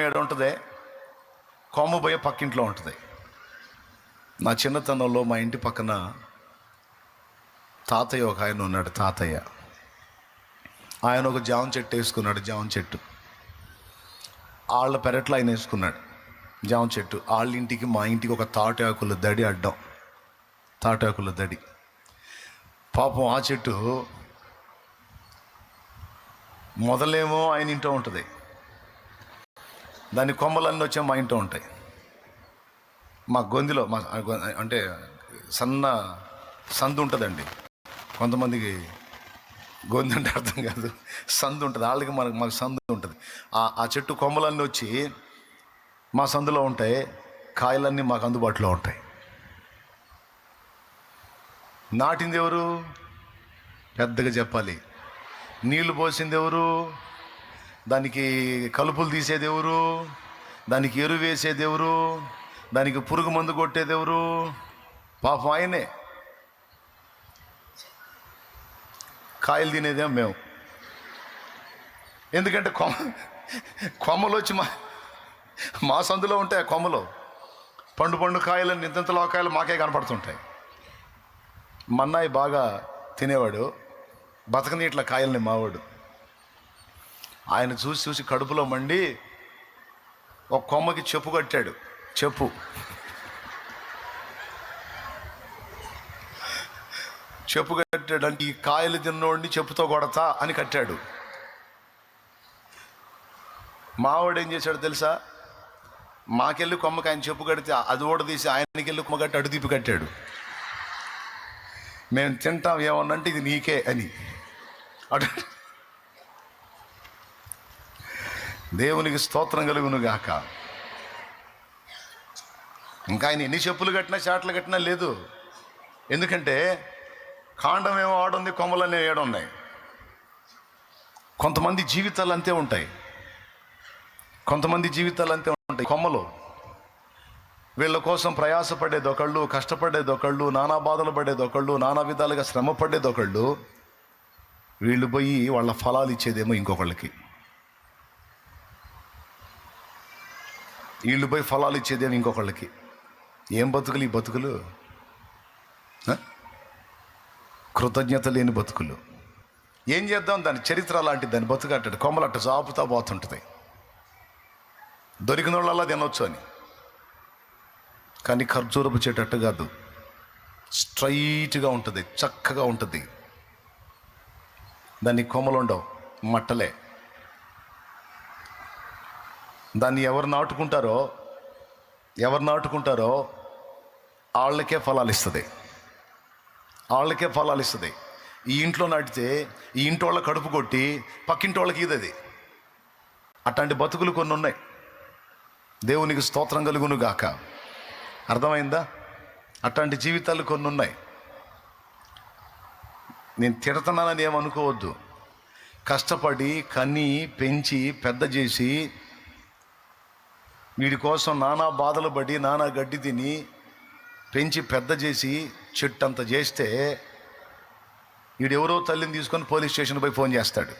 ఏడు ఉంటుంది కొమ్మ పోయే పక్కింట్లో ఉంటుంది. నా చిన్నతనంలో మా ఇంటి పక్కన తాతయ్య ఒక ఆయన ఉన్నాడు తాతయ్య. ఆయన ఒక జామ చెట్టు వేసుకున్నాడు జామ చెట్టు. వాళ్ళ పెరట్లో ఆయన వేసుకున్నాడు జామ చెట్టు. వాళ్ళ ఇంటికి మా ఇంటికి ఒక తాటాకుల దడి అడ్డం. తాటాకుల దడి. పాపం ఆ చెట్టు మొదలేమో ఆయన ఇంట్లో ఉంటుంది. దాని కొమ్మలన్నీ వచ్చి మా ఇంట్లో ఉంటాయి. మా గొంతులో మా అంటే సన్న సందు ఉంటుందండి. కొంతమందికి గొంతు అంటే అర్థం కాదు. సందు ఉంటుంది. వాళ్ళకి మనకు మాకు సందు ఉంటుంది. ఆ ఆ చెట్టు కొమ్మలన్నీ వచ్చి మా సందులో ఉంటాయి. కాయలన్నీ మాకు అందుబాటులో ఉంటాయి. నాటింది ఎవరు? పెద్దగా చెప్పాలి. నీళ్ళు పోసింది ఎవరు? దానికి కలుపులు తీసేది ఎవరు? దానికి ఎరువు వేసేది ఎవరు? దానికి పురుగు మందు కొట్టేది ఎవరు? పాపం ఆయనే. కాయలు తినేదేం మేము. ఎందుకంటే కొమ్మ కొమ్మలు వచ్చి మా మా సందులో ఉంటాయి ఆ కొమ్మలు. పండు పండు కాయలు నింతంతలో కాయలు మాకే కనపడుతుంటాయి. మన్నాయి బాగా తినేవాడు. బతకనీట్ల కాయల్ని మావాడు. ఆయన చూసి చూసి కడుపులో మండి ఒక కొమ్మకి చెప్పు కట్టాడు. చెప్పు. చెప్పు కట్టాడు అంటే ఈ కాయలు తిన్నోడిని చెప్పుతో కొడతా అని కట్టాడు. మావాడు ఏం చేశాడు తెలుసా? మాకెళ్ళి కొమ్మకి ఆయన చెప్పు కడితే అది ఓడ తీసి ఆయనకి వెళ్ళి కొమ్మ కట్టి అడు తిప్పి కట్టాడు. మేము తింటాం ఏమన్నంటే ఇది నీకే అని. అటు దేవునికి స్తోత్రం కలుగునుగాక. ఇంకా ఆయన ఎన్ని చెప్పులు కట్టినా చాట్లు కట్టినా లేదు. ఎందుకంటే కాండం ఏమో ఆడుంది కొమ్మలనే ఏడున్నాయి కొంతమంది జీవితాలు అంతే ఉంటాయి. కొంతమంది జీవితాలు అంతే ఉంటాయి. కొమ్మలు. వీళ్ళ కోసం ప్రయాసపడేది ఒకళ్ళు కష్టపడేది ఒకళ్ళు నానా బాధలు పడేది ఒకళ్ళు నానా విధాలుగా శ్రమ పడేది ఒకళ్ళు. వీళ్ళు పోయి వాళ్ళ ఫలాలు ఇచ్చేదేమో ఇంకొకళ్ళకి. వీళ్ళు పోయి ఫలాలు ఇచ్చేదేమో ఇంకొకళ్ళకి. ఏం బతుకులు ఈ బతుకులు? కృతజ్ఞత లేని బతుకులు. ఏం చేద్దాం దాని చరిత్ర లాంటి దాని బతుకు అంటాడు. కొమ్మలు అట్ట చాపుతా పోతుంటుంది. దొరికిన వాళ్ళలా తినొచ్చు అని. కానీ ఖర్జూరపు చెట్టు కాదు. స్ట్రైట్గా ఉంటుంది చక్కగా ఉంటుంది. దాన్ని కొమ్మలు ఉండవు మట్టలే. దాన్ని ఎవరు నాటుకుంటారో ఎవరు నాటుకుంటారో వాళ్ళకే ఫలాలు ఇస్తుంది వాళ్ళకే ఫలాలు ఇస్తుంది ఈ ఇంట్లో నాటితే ఈ ఇంటి వాళ్ళ కడుపు కొట్టి పక్కింటి వాళ్ళకి ఇది అట్లాంటి బతుకులు కొన్ని ఉన్నాయి దేవునికి స్తోత్రం కలుగును గాక. అర్థమైందా? అట్లాంటి జీవితాలు కొన్ని ఉన్నాయి నేను తిడతానని ఏమనుకోవద్దు. కష్టపడి కని పెంచి పెద్ద చేసి వీడి కోసం నానా బాధలు పడి నానా గడ్డి తిని పెంచి పెద్ద చేసి చెట్టు అంత చేస్తే వీడెవరో తల్లిని తీసుకొని పోలీస్ స్టేషన్ పోయి ఫోన్ చేస్తాడు.